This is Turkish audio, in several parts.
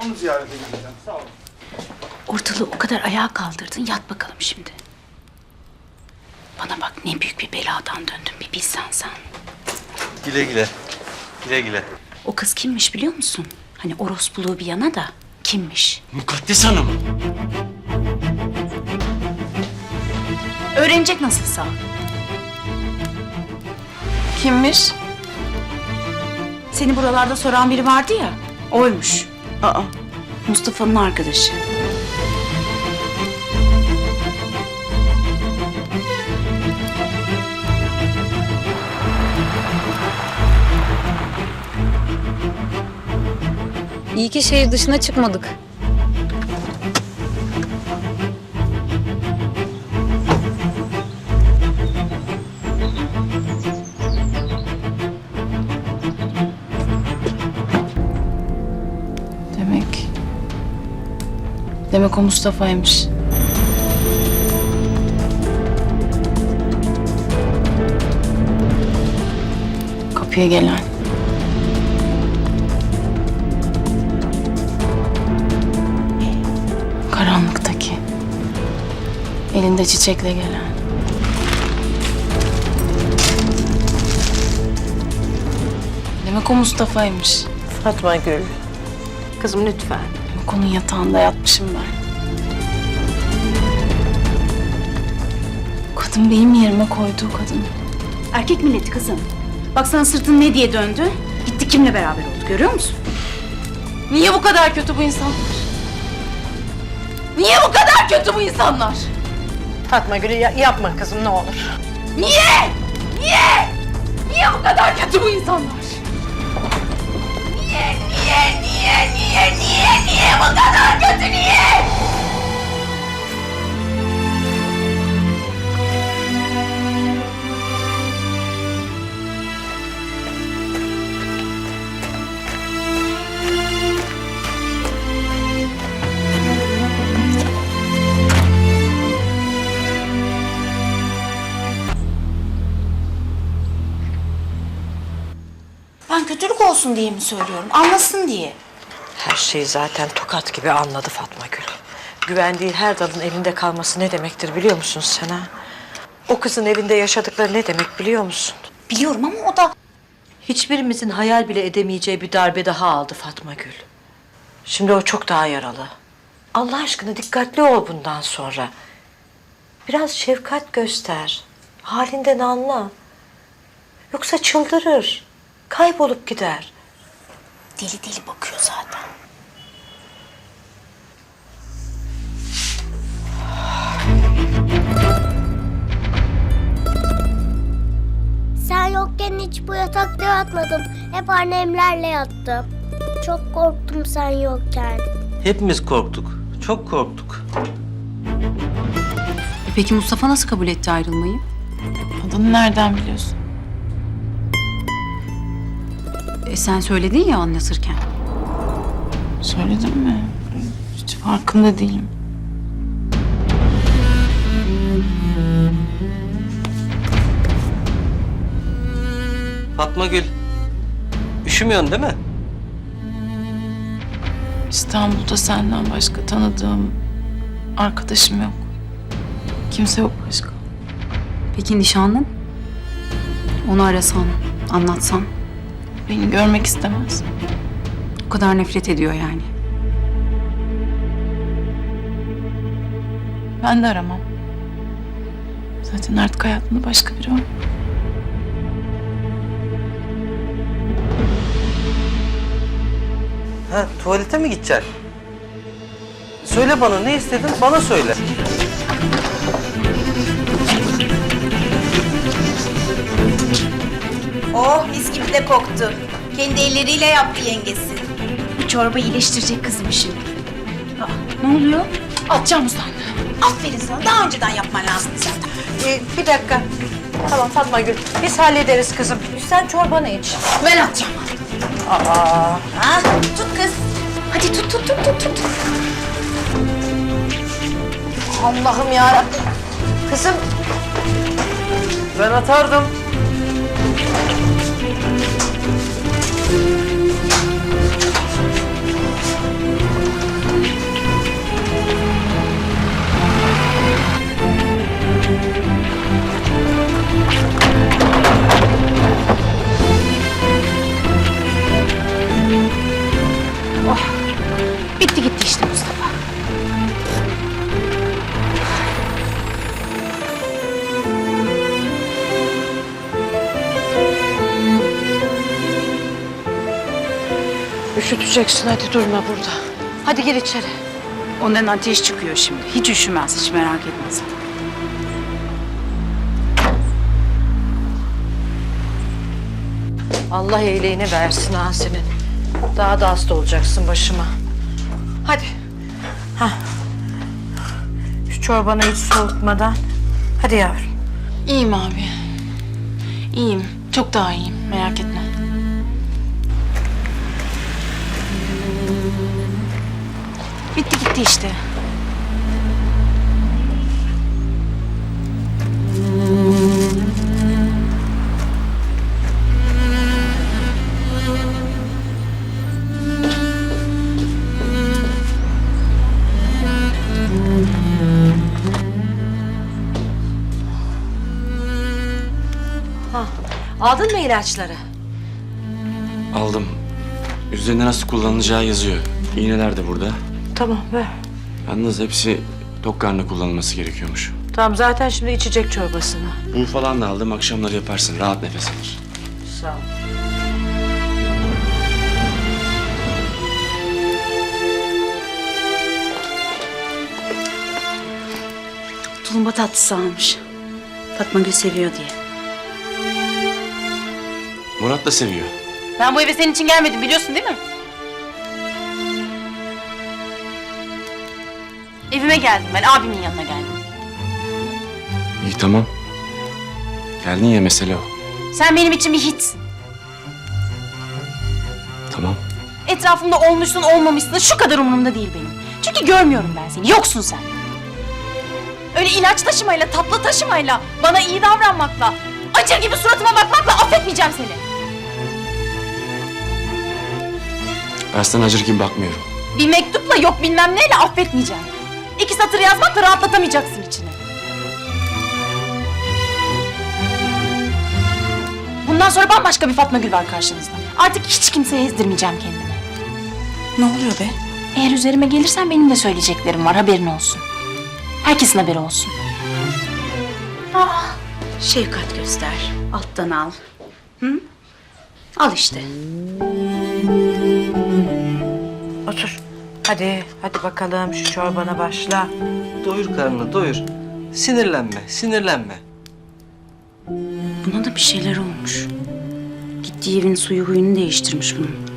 Onu ziyarete gideceğim. Sağ olun. Ortalığı o kadar ayağa kaldırdın. Yat bakalım şimdi. Bana bak ne büyük bir beladan döndün bir bilsen sen. Güle güle. Güle güle. O kız kimmiş biliyor musun? Hani orospuluğu bir yana da kimmiş? Mukaddes Hanım. Öğrenecek nasılsa. Kimmiş? Seni buralarda soran biri vardı ya. Oymuş. Aa, Mustafa'nın arkadaşı. İyi ki şehir dışına çıkmadık. Demek o Mustafa'ymış. Kapıya gelen. Karanlıktaki. Elinde çiçekle gelen. Demek o Mustafa'ymış. Fatma Gül. Kızım lütfen. Onun yatağında yatmışım ben. Kadın benim yerime koydu o kadın. Erkek milleti kızım. Baksana sırtın ne diye döndü. Gitti kimle beraber oldu görüyor musun? Niye bu kadar kötü bu insanlar? Niye bu kadar kötü bu insanlar? Fatma Gül ya- yapma kızım ne olur. Niye? Niye? Niye bu kadar kötü bu insanlar? Niye, niye, niye, niye, niye, bu kadar kötü niye? Olsun diye mi söylüyorum? Anlasın diye. Her şeyi zaten tokat gibi anladı Fatma Gül. Güvendiği her dalın elinde kalması ne demektir biliyor musun sen ha? O kızın evinde yaşadıkları ne demek biliyor musun? Biliyorum ama o da Hiçbirimizin hayal bile edemeyeceği bir darbe daha aldı Fatma Gül. Şimdi o çok daha yaralı. Allah aşkına dikkatli ol bundan sonra. Biraz şefkat göster. Halinden anla. Yoksa çıldırır. Kaybolup gider. deli deli bakıyor zaten. Sen yokken hiç bu yatakta yatmadım. Hep annemlerle yattım. Çok korktum sen yokken. Hepimiz korktuk. Çok korktuk. E Peki Mustafa nasıl kabul etti ayrılmayı? Adını nereden biliyorsun? E sen söyledin ya anlatırken. Söyledim mi? Hiç farkında değilim. Fatma Gül. Üşümüyorsun değil mi? İstanbul'da senden başka tanıdığım arkadaşım yok. Kimse yok başka. Peki nişanlın? Onu arasan, anlatsan. Beni görmek istemez. O kadar nefret ediyor yani. Ben de aramam. Zaten artık hayatında başka biri var. Ha tuvalete mi gideceksin? Söyle bana ne istedin bana söyle. Oh de koktu. Kendi elleriyle yaptı yengesi. Bu çorba iyileştirecek kızım şimdi. Aa, ne oluyor? Atacağım usandı. Aferin sana. Daha önceden yapman lazımdı zaten. Ee, bir dakika. Tamam Fatma Gül. Biz hallederiz kızım. Sen çorbanı iç. Ben atacağım. Ha? Tut kız. Hadi tut tut tut tut tut. Allah'ım yarabbim. Kızım Ben atardım. Üşüteceksin hadi durma burada. Hadi gir içeri. Ondan ateş çıkıyor şimdi. Hiç üşümez, hiç merak etme sen. Allah iyiliğini versin ha senin. Daha da hasta olacaksın başıma. Hadi. Hah. Şu çorbanı hiç soğutmadan. Hadi yavrum. İyiyim abi. İyiyim. Çok daha iyiyim. Merak etme. Bitti gitti işte. Aldın mı ilaçları? Aldım. Üzerinde nasıl kullanılacağı yazıyor. İğneler de burada. Tamam ver. Yalnız hepsi tok karnına kullanılması gerekiyormuş. Tamam zaten şimdi içecek çorbasını. Un falan da aldım. Akşamları yaparsın. Rahat nefes alır. Sağ ol. Tulumba tatlısı almış. Fatma Gül seviyor diye. Murat da seviyor. Ben bu eve senin için gelmedim biliyorsun değil mi? Evime geldim ben. Abimin yanına geldim. İyi tamam. Geldin ya mesele o. Sen benim için bir hitsin. Tamam. Etrafımda olmuşsun olmamışsın şu kadar umurumda değil benim. Çünkü görmüyorum ben seni. Yoksun sen. Öyle ilaç taşımayla, tatlı taşımayla, bana iyi davranmakla, acır gibi suratıma bakmakla affetmeyeceğim seni. Ben sana acır gibi bakmıyorum. Bir mektupla yok bilmem neyle affetmeyeceğim. İki satır yazmakla rahatlatamayacaksın içini. Bundan sonra bambaşka bir Fatma Gül var karşınızda. Artık hiç kimseye ezdirmeyeceğim kendimi. Ne oluyor be? Eğer üzerime gelirsen benim de söyleyeceklerim var haberin olsun. Herkesin haberi olsun. Şefkat göster. Alttan al. Hı? Al işte. Otur. Hadi, hadi bakalım şu çorbana başla. Doyur karnını doyur. Sinirlenme, sinirlenme. Buna da bir şeyler olmuş. Gittiği evin suyu huyunu değiştirmiş bunun.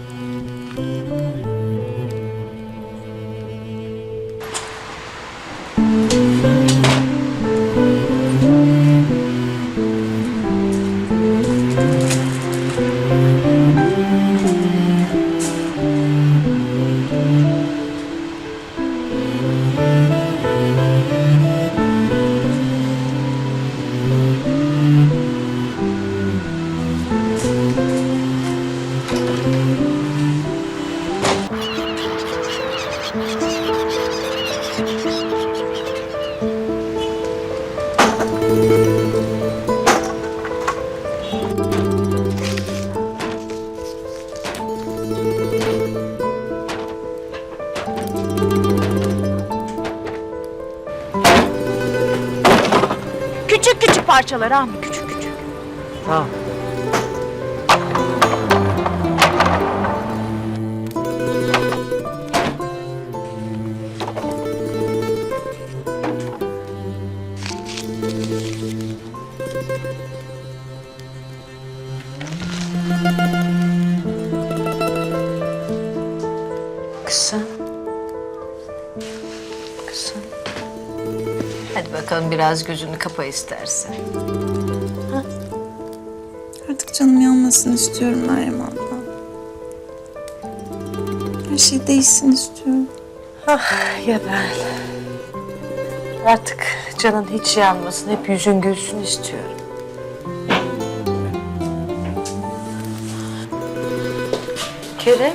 Küçük parçalar Ahmi küçük küçük. Tamam. Biraz gözünü kapa istersen. Artık canım yanmasın istiyorum Meryem abla. Her şey değişsin istiyorum. Ah ya ben. Artık canın hiç yanmasın, hep yüzün gülsün istiyorum. Kerem,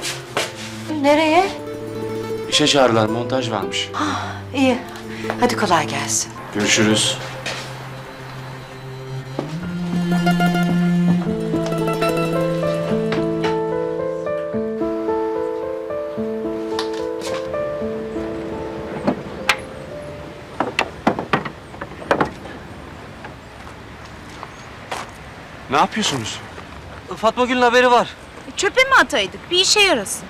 nereye? İşe çağırdılar. Montaj varmış. İyi, hadi kolay gelsin. Görüşürüz. Ne yapıyorsunuz? Fatma Gül'ün haberi var. Çöpe mi ataydık? Bir işe yarasın.